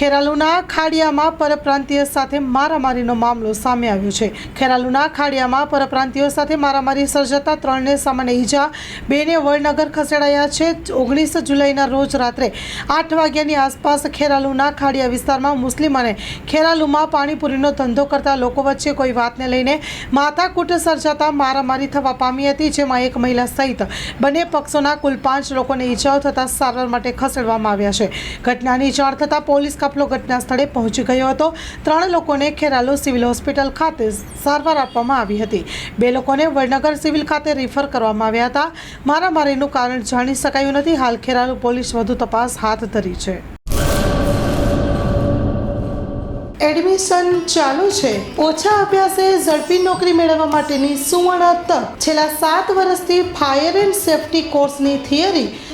ખેરાલુના ખાડિયામાં પરપ્રાંતીય સાથે મારામારીનો મામલો સામે આવ્યો છે. ખેરાલુના ખાડિયામાં પરપ્રાંતીયો સાથે મારામારી સર્જાતા ત્રણને સામાન્ય ઈજા, બેને વડનગર ખસેડાયા છે. ઓગણીસ જુલાઈના રોજ રાત્રે આઠ વાગ્યાની આસપાસ ખેરાલુના ખાડિયા વિસ્તારમાં મુસ્લિમ અને ખેરાલુમાં પાણીપુરીનો ધંધો કરતા લોકો વચ્ચે કોઈ વાતને લઈને માથાકૂટ સર્જાતા મારામારી થવા પામી હતી, જેમાં એક મહિલા સહિત બંને પક્ષોના કુલ પાંચ લોકોને ઈજાઓ થતાં સારવાર માટે ખસેડવામાં આવ્યા છે. ઘટનાની જાણ થતાં પોલીસ કાફલો ઘટના સ્થળે પહોંચી ગયો હતો. ત્રણ લોકોને ખેરાલુ સિવિલ હોસ્પિટલ ખાતે સારવાર આપવામાં આવી હતી. બે લોકોને વડનગર સિવિલ ખાતે રિફર કરવામાં આવ્યા હતા. મારામારીનું કારણ જાણી શકાયું નથી. હાલ ખેરાલુ પોલીસ વધુ તપાસ હાથ ધરી છે. એડમિશન ચાલુ છે. ઓછા અભ્યાસે ઝડપી નોકરી મેળવવા માટેની સુવર્ણ તક. છેલ્લા સાત વર્ષથી ફાયર એન્ડ સેફટી કોર્સની થિયરી